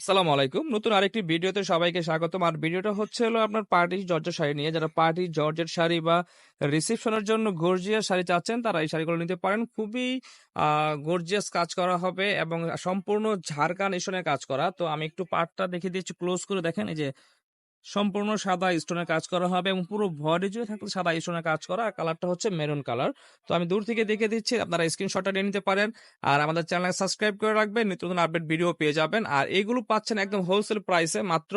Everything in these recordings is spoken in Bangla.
আসসালামু আলাইকুম। নতুন আরেকটি ভিডিওতে সবাইকে স্বাগতম। আর ভিডিওটা হচ্ছে হলো আপনার পার্টি জর্জের শাড়ি নিয়ে। যারা পার্টি জর্জের শাড়ি বা রিসেপশনের জন্য গর্জিয়াস শাড়ি চাচ্ছেন, তারা এই শাড়িগুলো নিতে পারেন। খুবই গর্জিয়াস কাজ করা হবে এবং সম্পূর্ণ ঝাড়খান স্টোনের কাজ করা। তো আমি একটু পার্টটা দেখিয়ে দিচ্ছি, ক্লোজ করে দেখেন। এই যে সম্পূর্ণ সাদা স্টোনের কাজ করা হবে এবং পুরো বডি জুড়ে থাকলে সাদা স্টোনের কাজ করা আর কালারটা হচ্ছে মেরুন কালার তো আমি দূর থেকে দেখে দিচ্ছি, আপনারা স্ক্রিনশটটা নিয়ে নিতে পারেন আর আমাদের চ্যানেল সাবস্ক্রাইব করে রাখবেন, নিত্য নতুন আপডেট ভিডিও পেয়ে যাবেন। আর এইগুলো পাচ্ছেন একদম হোলসেল প্রাইসে মাত্র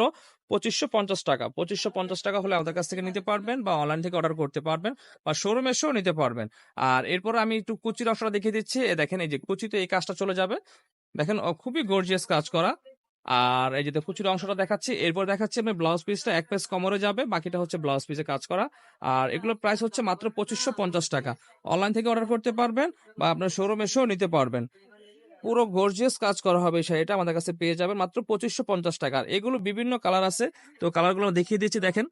পঁচিশশো পঞ্চাশ টাকা। পঁচিশশো পঞ্চাশ টাকা হলে আমাদের কাছ থেকে নিতে পারবেন বা অনলাইন থেকে অর্ডার করতে পারবেন বা শোরুমে এসেও নিতে পারবেন। আর এরপর আমি একটু কুচির অংশটা দেখিয়ে দিচ্ছি। দেখেন এই যে কুচিতে এই কাজটা চলে যাবে। দেখেন খুবই গর্জিয়াস কাজ করা। আর এই যে প্রচুর অংশটা দেখাচ্ছি। এরপর দেখাচ্ছি আমি ব্লাউজ পিসটা এক পেস কমরে যাবে, বাকিটা হচ্ছে ব্লাউজ পিসে কাজ করা। আর এগুলোর প্রাইস হচ্ছে মাত্র পঁচিশশো পঞ্চাশ টাকা। অনলাইন থেকে অর্ডার করতে পারবেন বা আপনার শোরুম এসেও নিতে পারবেন। পুরো গর্জিয়াস কাজ করা হবে শাড়িটা, আমাদের কাছে পেয়ে যাবেন মাত্র পঁচিশশো পঞ্চাশ টাকা। এগুলো বিভিন্ন কালার আছে, তো কালারগুলো দেখিয়ে দিচ্ছি, দেখেন।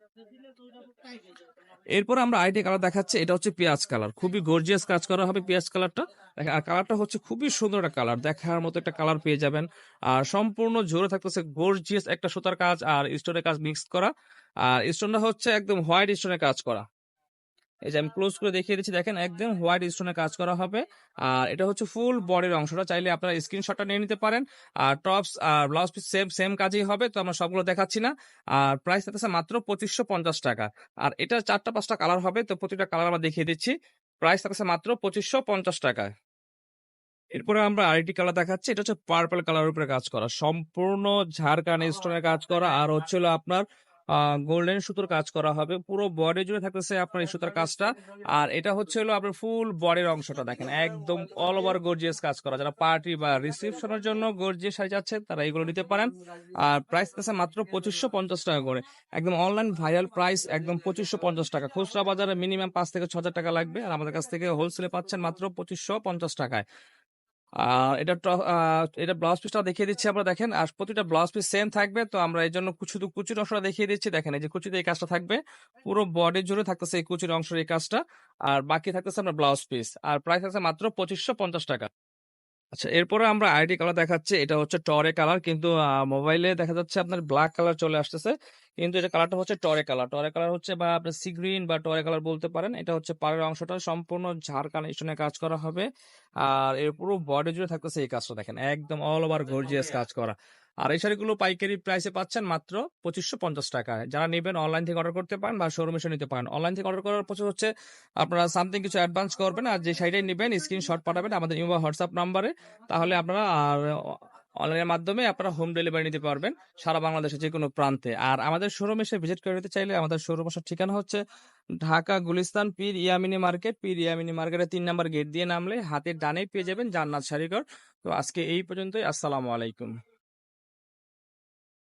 এরপর আমরা আইটি কালার দেখাচ্ছে, এটা হচ্ছে পেঁয়াজ কালার খুবই গর্জিয়াস কাজ করা হবে পেঁয়াজ কালারটা আর কালারটা হচ্ছে খুবই সুন্দর একটা কালার দেখার মতো একটা কালার পেয়ে যাবেন। আর সম্পূর্ণ জোরে থাকতেছে গর্জিয়াস একটা সুতার কাজ আর স্টোনের কাজ মিক্স করা। আর স্টোনটা হচ্ছে একদম হোয়াইট স্টোনের কাজ করা। এই যে আমি ক্লোজ করে দেখিয়ে দিচ্ছি, দেখেন একদম হোয়াইট স্টোনে কাজ করা হবে। আর এটা হচ্ছে ফুল বডির অংশটা, চাইলে আপনারা স্ক্রিনশটটা নিয়ে নিতে পারেন। আর টপস আর ব্লাউজ পিস সেম সেম কাজই হবে, তো আমরা সবগুলো দেখাচ্ছি না। আর প্রাইস থাকতেছে মাত্র পঁচিশশো পঞ্চাশ টাকা। আর এটা চারটা পাঁচটা কালার হবে, তো প্রতিটা কালার আমরা দেখিয়ে দিচ্ছি। প্রাইস থাকতেছে মাত্র পঁচিশশো পঞ্চাশ টাকায় এরপরে আমরা আরেকটি কালার দেখাচ্ছি, এটা হচ্ছে পার্পল কালার উপরে কাজ করা। সম্পূর্ণ ঝাড়খান স্টোনের কাজ করা। আর হচ্ছে হলো আপনার গোল্ডেন সুতোর কাজ করা হবে। পুরো বডি জুড়ে থাকতেছে আপনার এই সুতার কাজটা। আর এটা হচ্ছে হলো আপনার ফুল বডির অংশটা দেখেন। একদম অল ওভার গর্জিয়াস কাজ করা। যারা পার্টি বা রিসেপশনের জন্য গর্জিয়াস শাড়ি যাচ্ছে তারা এগুলো নিতে পারেন। আর প্রাইস আছে মাত্র পঁচিশশো পঞ্চাশ টাকা করে। একদম অনলাইন ভাইরাল প্রাইস একদম পঁচিশশো পঞ্চাশ টাকা। খুচরা বাজারে মিনিমাম পাঁচ থেকে ছ হাজার টাকা লাগবে। আর আমাদের কাছ থেকে হোলসেলে পাচ্ছেন মাত্র পঁচিশশো পঞ্চাশ টাকায়। আর এটা এটা ব্লাউজ পিসটা দেখিয়ে দিচ্ছি আমরা, দেখেন। আর প্রতিটা ব্লাউজ পিস সেম থাকবে, তো আমরা এই জন্য শুধু কুচির অংশটা দেখিয়ে দিচ্ছি। দেখেন, এই যে কুচিতে এই কাজটা থাকবে। পুরো বডি জুড়ে থাকতেছে এই কুচির অংশের এই কাজটা। আর বাকি থাকতেছে আমরা ব্লাউজ পিস আর প্রাইস আছে মাত্র পঁচিশশো পঞ্চাশ টাকা। আচ্ছা এরপরে আমরা আইডি কালার দেখাচ্ছি। এটা হচ্ছে টরে কালার কিন্তু মোবাইলে দেখা যাচ্ছে আপনার ব্ল্যাক কালার চলে আসতেছে। কিন্তু এটা কালারটা হচ্ছে টরে কালার টরে কালার হচ্ছে বা আপনার সি গ্রিন বা টরে কালার বলতে পারেন এটা হচ্ছে পাড়ের অংশটা সম্পূর্ণ ঝাড়খান স্টোনে কাজ করা হবে। আর এর পুরো বডি জুড়ে থাকতেছে এই কাজটা দেখেন একদম অল ওভার গর্জিয়াস কাজ করা। আর এই শাড়িগুলো পাইকারি প্রাইসে পাচ্ছেন মাত্র পঁচিশশো পঞ্চাশ টাকায় যারা নেবেন অনলাইন থেকে অর্ডার করতে পারেন বা শোরুমে এসে নিতে পারেন। অনলাইন থেকে অর্ডার করার পর হচ্ছে আপনারা সামথিং কিছু অ্যাডভান্স করবেন আর যে শাড়িটাই নেবেন স্ক্রিনশট পাঠাবেন আমাদের ইমো হোয়াটসঅ্যাপ নাম্বারে তাহলে আপনারা আর অনলাইনের মাধ্যমে আপনারা হোম ডেলিভারি নিতে পারবেন সারা বাংলাদেশের যে কোনো প্রান্তে। আর আমাদের শোরুম এসে ভিজিট করে নিতে চাইলে আমাদের শোরুম আসার ঠিকানা হচ্ছে ঢাকা গুলিস্তান পীর ইয়ামিনি মার্কেট। পীর ইয়ামিনি মার্কেটের তিন নম্বর গেট দিয়ে নামলে হাতের ডানে পেয়ে যাবেন জান্নাত শাড়িঘর। তো আজকে এই পর্যন্তই। আসসালামু আলাইকুম।